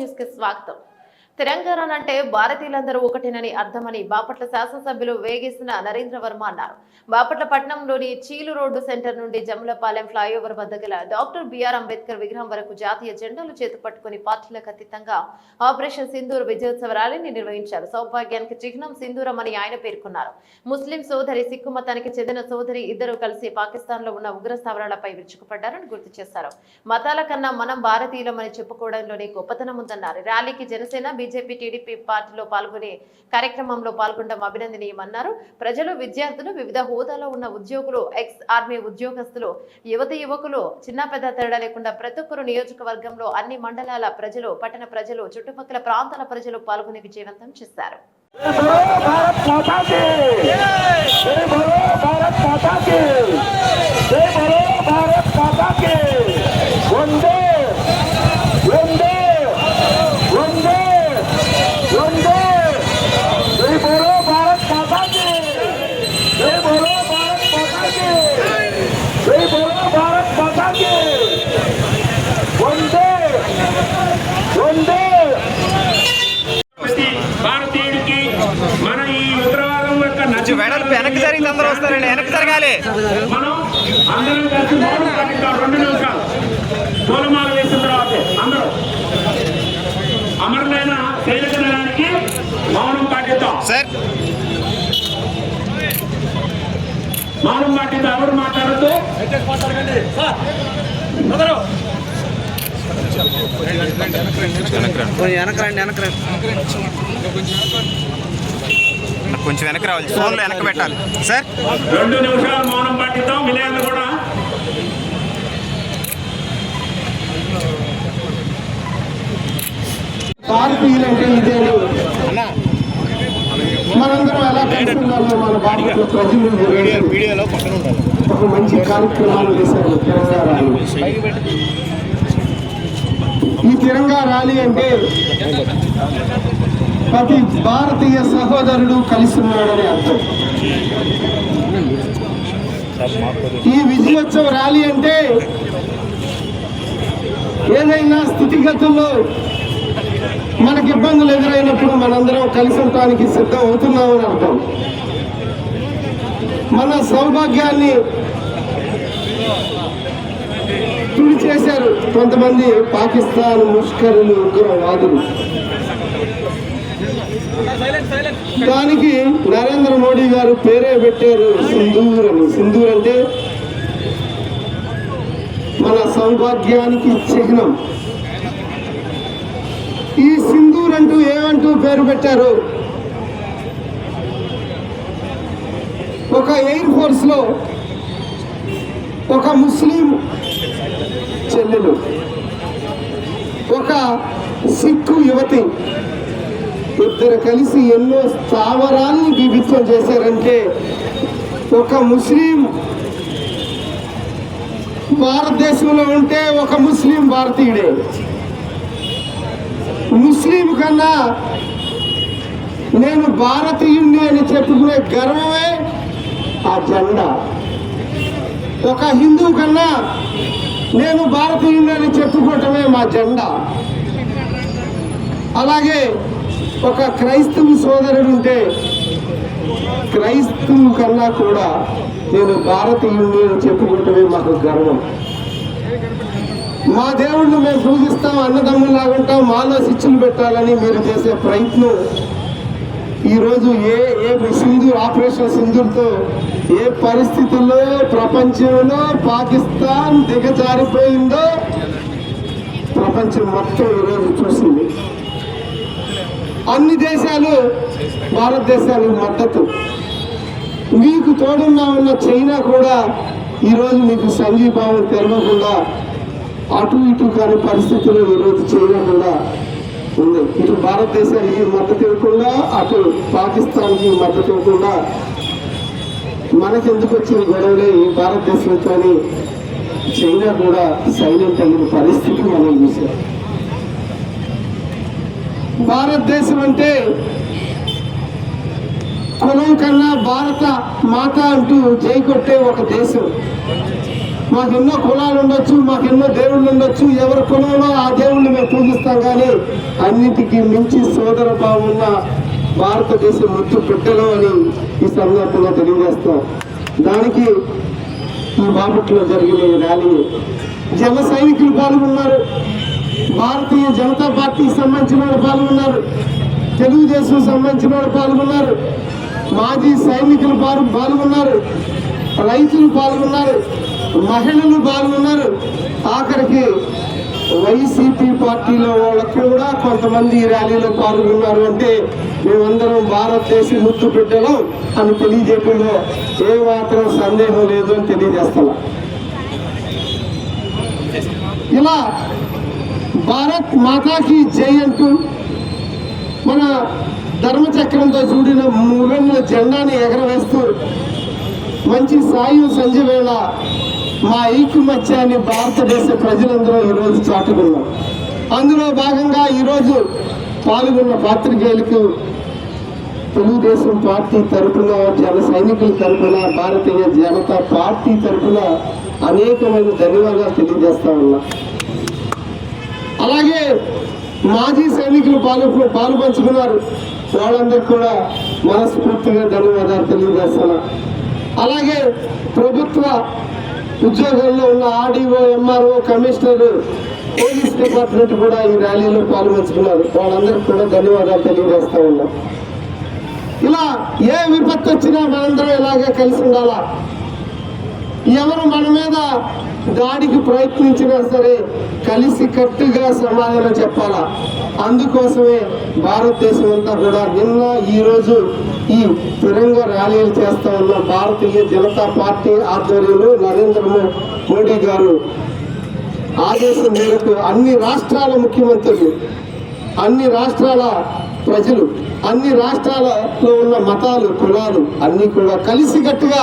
న్యూస్కి స్వాగతం తెలంగాణ అంటే భారతీయులందరూ ఒకటేనని అర్థమని బాపట్ల శాసనసభ్యులు వేగేసిన నరేంద్ర వర్మ అన్నారు. బాపట్ల పట్టణంలోని చీలు రోడ్డు సెంటర్ నుండి జమ్లపాలెం ఫ్లైఓవర్ వద్ద గల డాక్టర్ బిఆర్ అంబేద్కర్ విగ్రహం వరకు జాతీయ జెండాలు చేతుపట్టుకుని పార్టీలకు అతీతంగా ఆపరేషన్ సింధూర్ విజయోత్సవ ర్యాలీని నిర్వహించారు. సౌభాగ్యానికి చిహ్నం సింధూరం అని ఆయన పేర్కొన్నారు. ముస్లిం సోదరి సిక్కు మతానికి చెందిన సోదరి ఇద్దరు కలిసి పాకిస్తాన్లో ఉన్న ఉగ్ర స్థావరాలపై విరుచుకుపడ్డారని గుర్తు చేశారు. మతాల కన్నా మనం భారతీయులమని చెప్పుకోవడంలోనే గొప్పతనం ఉందన్నారు. ర్యాలీకి జనసేన బీజేపీ టీడీపీ పార్టీలో పాల్గొనే కార్యక్రమంలో పాల్గొనడం అభినందనీయమన్నారు. ప్రజలు విద్యార్థులు వివిధ హోదాలో ఉన్న ఉద్యోగులు ఎక్స్ ఆర్మీ ఉద్యోగస్తులు యువత యువకులు చిన్న పెద్ద తేడా లేకుండా ప్రతి ఒక్కరు నియోజకవర్గంలో అన్ని మండలాల ప్రజలు పట్టణ ప్రజలు చుట్టుపక్కల ప్రాంతాల ప్రజలు పాల్గొని విజయవంతం చేశారు. భారత్ భారత్ జరగాలి మనం అందరం కలిసి మౌనం రెండు నిమిషాలు పూలమాల వేసిన తర్వాత అందరూ అమరులైన సైనిక దళానికి మౌనం పాటిద్దాం. సార్. మౌనం ఎవరు మాట్లాడద్దు? కొంచెం వెనక రండి. వెనక రండి. కొంచెం వెనక రావాలి. ఫోన్లో వెనక పెట్టాలి. సార్ రెండు నిమిషాలు మౌనం పాటిద్దాం. విలేకరులు కూడా. భారతీయులంటే ఇదేని మనందరం ఎలా తెలుసుకున్నామో మన భారత ప్రజలు వీడియోలో పక్కన ఉండాలి. ఒక మంచి కార్యక్రమాలు చేశారు ర్యాలీ ఈ తిరంగా ర్యాలీ అంటే ప్రతి భారతీయ సహోదరుడు కలిసి ఉన్నాడని అర్థం. ఈ విజయోత్సవ ర్యాలీ అంటే ఏదైనా స్థితిగతుల్లో మనకి ఇబ్బందులు ఎదురైనప్పుడు మనందరం కలిసి ఉండటానికి సిద్ధం అవుతున్నామని అర్థం. మన సౌభాగ్యాన్ని తుడి చేశారు కొంతమంది పాకిస్తాన్ ముష్కరులు ఉగ్రవాదులు. దానికి నరేంద్ర మోడీ గారు పేరే పెట్టారు సింధూర్ అని. సింధూర్ అంటే మన సౌభాగ్యానికి చిహ్నం. ఈ సింధూర్ అంటూ ఏమంటూ పేరు పెట్టారు? ఒక ఎయిర్ ఫోర్స్లో ఒక ముస్లిం చెల్లెలు ఒక సిక్కు యువతి. ఇద్దరు కలిసి ఎన్నో స్థావరాల్ని బీభిత్వం చేశారంటే ఒక ముస్లిం భారతదేశంలో ఉంటే ఒక ముస్లిం భారతీయుడే. ముస్లిం కన్నా నేను భారతీయుణ్ణి అని చెప్పుకునే గర్వమే ఆ జెండా. ఒక హిందూ కన్నా నేను భారతీయుణ్ణి అని చెప్పుకోవటమే మా జెండా. అలాగే ఒక క్రైస్తవ సోదరుడు ఉంటే క్రైస్తవు కన్నా కూడా నేను భారతీయుడిని అని చెప్పుకోవటమే మాకు గర్వం. మా దేవుళ్ళు మేము పూజిస్తాం అన్నదమ్ములు లాగుంటాం మాలో శిక్షలు పెట్టాలని మీరు చేసే ప్రయత్నం. ఈరోజు ఏ ఏ సింధు ఆపరేషన్ సింధూర్తో ఏ పరిస్థితుల్లో ప్రపంచంలో పాకిస్తాన్ దిగజారిపోయిందో ప్రపంచం మొత్తం ఈరోజు చూసింది. అన్ని దేశాలు భారతదేశానికి మద్దతు. మీకు తోడున్నా ఉన్న చైనా కూడా ఈరోజు మీకు సంఘీభావం తెలవకుండా అటు ఇటు కాని పరిస్థితులు ఈరోజు చైనా కూడా ఉంది. ఇటు భారతదేశానికి మద్దతు ఇవ్వకుండా అటు పాకిస్తాన్కి మద్దతు ఇవ్వకుండా మనకెందుకు వచ్చిన గొడవలే ఈ భారతదేశంతో కానీ చైనా కూడా సైలెంట్ అయిన పరిస్థితి మనం చూసాం భారతదేశం అంటే కులం కన్నా భారత మాత అంటూ జై కొట్టే ఒక దేశం. మాకెన్నో కులాలు ఉండొచ్చు మాకెన్నో దేవుళ్ళు ఉండొచ్చు ఎవరి కులంలో ఆ దేవుళ్ళు మేము పూజిస్తాం కానీ అన్నిటికీ మించి సోదర భావం ఉన్న భారతదేశం ముత్తు పెట్టడం అని ఈ సందర్భంగా తెలియజేస్తాం. దానికి ఈ బాపట్లో జరిగిన ర్యాలీ జన సైనికులు పాల్గొన్నారు. భారతీయ జనతా పార్టీకి సంబంధించిన వాళ్ళు పాల్గొన్నారు. తెలుగుదేశం సంబంధించిన వాళ్ళు పాల్గొన్నారు. మాజీ సైనికులు వారు పాల్గొన్నారు. రైతులు పాల్గొన్నారు. మహిళలు పాల్గొన్నారు. ఆఖరికి వైసీపీ పార్టీలో వాళ్ళకి కూడా కొంతమంది ఈ ర్యాలీలో పాల్గొన్నారు అంటే మేమందరం భారతదేశం ముత్తు పెట్టడం అని తెలియజేయడంలో ఏ మాత్రం సందేహం లేదు అని తెలియజేస్తున్నాం ఇలా భారత్ మాతాకి జై అంటూ మన ధర్మచక్రంతో చూడిన మూగన్న జెండాని ఎగరవేస్తూ మంచి సాయం సంజవేళ మా ఐక్యమత్యాన్ని భారతదేశ ప్రజలందరూ ఈరోజు చాటుకున్నాం. అందులో భాగంగా ఈరోజు పాల్గొన్న పాత్రికేయులకు తెలుగుదేశం పార్టీ తరఫున జన సైనికుల తరఫున భారతీయ జనతా పార్టీ తరఫున అనేకమైన ధన్యవాదాలు తెలియజేస్తా ఉన్నా. అలాగే మాజీ సైనికులు పాలు పాలు పంచుకున్నారు. వాళ్ళందరికీ కూడా మనస్ఫూర్తిగా ధన్యవాదాలు తెలియజేస్తున్నా. అలాగే ప్రభుత్వ ఉద్యోగంలో ఉన్న RDO MRO commissioner police department కూడా ఈ ర్యాలీలో పాల్పంచుకున్నారు వాళ్ళందరికీ కూడా ధన్యవాదాలు తెలియజేస్తా ఉన్నాం. ఇలా ఏ విపత్తు వచ్చినా మనందరం ఇలాగే కలిసి ఉండాలా? ఎవరు మన మీద దాడికి ప్రయత్నించినా సరే కలిసి కట్టుగా సమాధానం చెప్పాలా? అందుకోసమే భారతదేశం అంతా కూడా నిన్న ఈ ఈ తిరంగ ర్యాలీలు చేస్తా ఉన్న భారతీయ జనతా పార్టీ ఆధ్వర్యంలో నరేంద్ర మోడీ గారు ఆదేశం మేరకు అన్ని రాష్ట్రాల ముఖ్యమంత్రులు అన్ని రాష్ట్రాల ప్రజలు అన్ని రాష్ట్రాలలో ఉన్న మతాలు కులాలు అన్ని కూడా కలిసికట్టుగా